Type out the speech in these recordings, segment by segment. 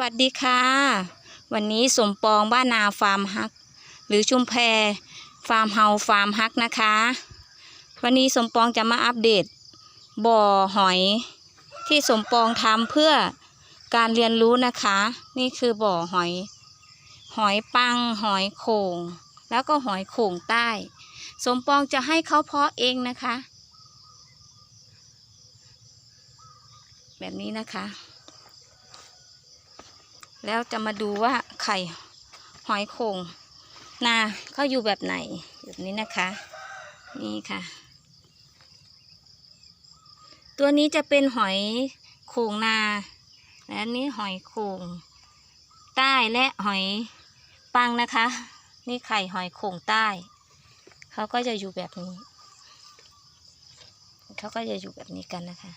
วัสดีค่ะ วันนี้สมปองบ้านนาฟาร์มฮัก หรือชุมแพฟาร์มเฮาฟาร์มฮักนะคะ วันนี้สมปองจะมาอัปเดต บ่อหอยที่สมปองทำเพื่อการเรียนรู้นะคะ นี่คือบ่อหอย หอยปังหอยโขงแล้วก็หอยโขงใต้ สมปองจะให้เขาเพาะเองนะคะ แบบนี้นะคะ แล้วจะมาดูว่าไข่หอยโข่งนาเขาอยู่แบบไหนแบบนี้นะคะ นี่ค่ะ ตัวนี้จะเป็นหอยโข่งนาและนนี้หอยโข่งใต้และหอยปังนะคะ นี่ไข่หอยโข่งใต้เขาก็จะอยู่แบบนี้เขาก็จะอยู่แบบนี้กันนะคะ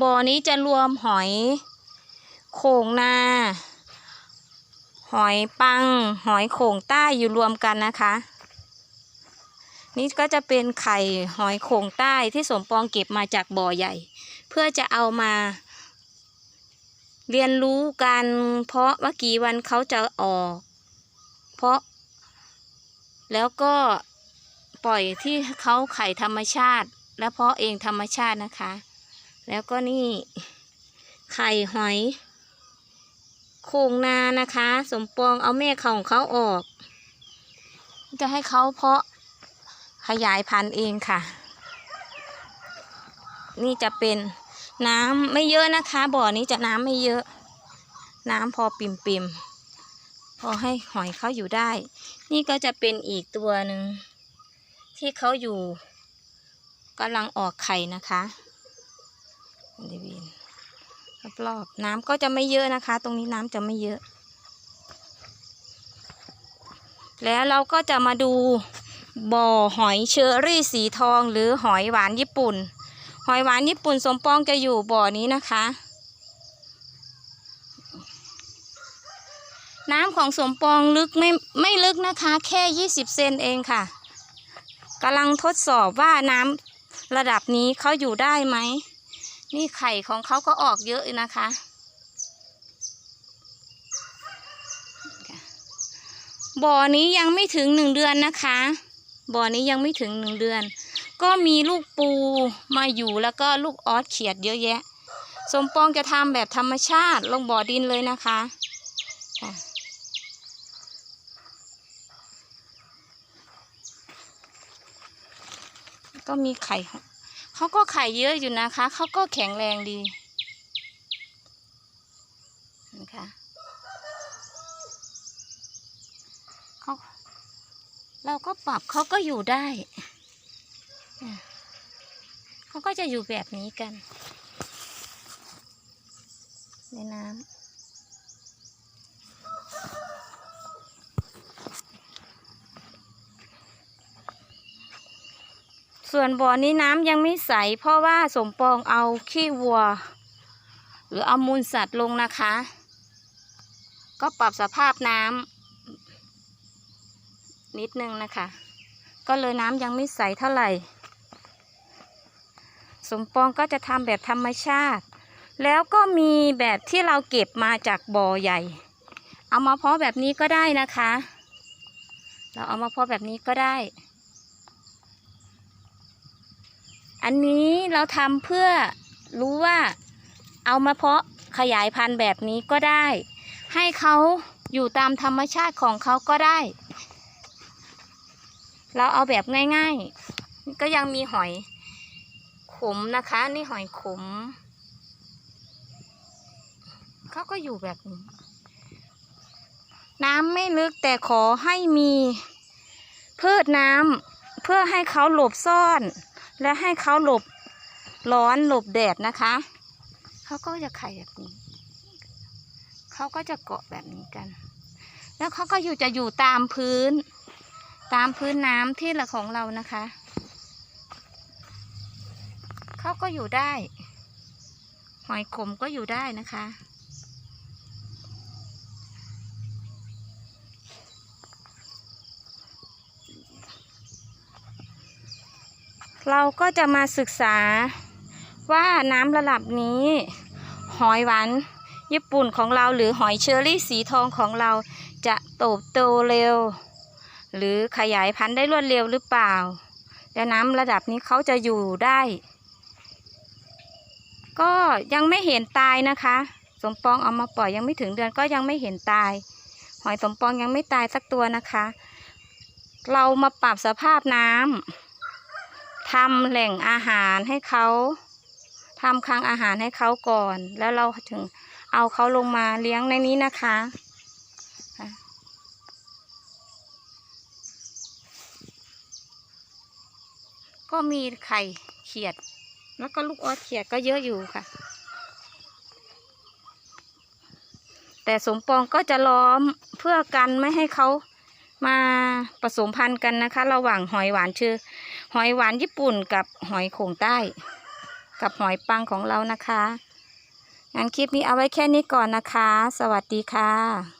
บ่อนี้จะรวมหอย โข่งนา หอยปัง หอยโข่งใต้อยู่รวมกันนะคะ นี่ก็จะเป็นไข่หอยโข่งใต้ที่สมปองเก็บมาจากบ่อใหญ่ เพื่อจะเอามา เรียนรู้กันเพราะว่ากี่วันเขาจะออก เพราะ แล้วก็ปล่อยที่เขาไข่ธรรมชาติ และเพาะเองธรรมชาตินะคะ แล้วก็นี่ไข่หอย โครงนานะคะ สมปองเอาแม่เขาของเขาออก จะให้เขาเพาะขยายพันธุ์เองค่ะ นี่จะเป็นน้ำไม่เยอะนะคะ บ่อนี้จะน้ำไม่เยอะ น้ำพอปิ่มปิมๆพอให้หอยเขาอยู่ได้ นี่ก็จะเป็นอีกตัวหนึ่งที่เขาอยู่กำลังออกไข่นะคะบริเวณ รอบๆน้ำก็จะไม่เยอะนะคะ ตรงนี้น้ำจะไม่เยอะ แล้วเราก็จะมาดูบ่อหอยเชอรี่สีทองหรือหอยหวานญี่ปุ่น หอยหวานญี่ปุ่นสมปองจะอยู่บ่อนี้นะคะ น้ำของสมปองลึกไม่ไม่ลึกนะคะ แค่ 20 เซนเองค่ะกำลังทดสอบว่าน้ำระดับนี้เขาอยู่ได้ไหม นี่ไข่ของเขาก็ออกเยอะนะคะ บ่อนี้ยังไม่ถึงหนึ่งเดือนนะคะ บ่อนี้ยังไม่ถึงหนึ่งเดือน ก็มีลูกปูมาอยู่แล้วก็ลูกออสเขียดเยอะแยะ สมปองจะทำแบบธรรมชาติลงบ่อดินเลยนะคะก็มีไข่ เขาก็ไข่เยอะอยู่นะคะ เขาก็แข็งแรงดีนะคะเขาเราก็ปรับเขาก็อยู่ได้ เขาก็จะอยู่แบบนี้กัน ในน้ำ ส่วนบ่อนี้น้ำยังไม่ใส เพราะว่าสมปองเอาขี้วัว หรือเอามูลสัตว์ลงนะคะ ก็ปรับสภาพน้ำนิดนึงนะคะ ก็เลยน้ำยังไม่ใสเท่าไหร่ สมปองก็จะทำแบบธรรมชาติ แล้วก็มีแบบที่เราเก็บมาจากบ่อใหญ่ เอามาเพาะแบบนี้ก็ได้นะคะ เราเอามาเพาะแบบนี้ก็ได้ อันนี้เราทำเพื่อรู้ว่าเอามาเพาะขยายพันธุ์แบบนี้ก็ได้ ให้เขาอยู่ตามธรรมชาติของเขาก็ได้ เราเอาแบบง่ายๆ ก็ยังมีหอยขมนะคะ นี่หอยขมเขาก็อยู่แบบนี้ น้ำไม่ลึกแต่ขอให้มีพืชน้ำเพื่อให้เขาหลบซ่อน และให้เขาหลบร้อนหลบแดดนะคะ เขาก็จะไข่แบบนี้ เขาก็จะเกาะแบบนี้กัน แล้วเขาก็อยู่จะอยู่ตามพื้น ตามพื้นน้ำที่ละของเรานะคะ เขาก็อยู่ได้ หอยขมก็อยู่ได้นะคะ เราก็จะมาศึกษาว่าน้ำระดับนี้ หอยหวานญี่ปุ่นของเราหรือหอยเชอรี่สีทองของเราจะโตบโตเร็ว หรือขยายพันธุ์ได้รวดเร็วหรือเปล่า และน้ำระดับนี้เขาจะอยู่ได้ ก็ยังไม่เห็นตายนะคะ สมปองเอามาปล่อยยังไม่ถึงเดือนก็ยังไม่เห็นตาย หอยสมปองยังไม่ตายสักตัวนะคะ เรามาปรับสภาพน้ำ ทำแหล่งอาหารให้เขาทำคลังอาหารให้เขาก่อน แล้วเราถึงเอาเขาลงมาเลี้ยงในนี้นะคะก็มีไข่เขียด แล้วก็ลูกออสเขียดก็เยอะอยู่ค่ะ แต่สมปองก็จะล้อมเพื่อกันไม่ให้เขามาผสมพันธุ์กันนะคะ ระหว่างหอยหวานชื่อ หอยหวานญี่ปุ่นกับหอยโข่งใต้ กับหอยปังของเรานะคะงั้นคลิปนี้เอาไว้แค่นี้ก่อนนะคะ สวัสดีค่ะ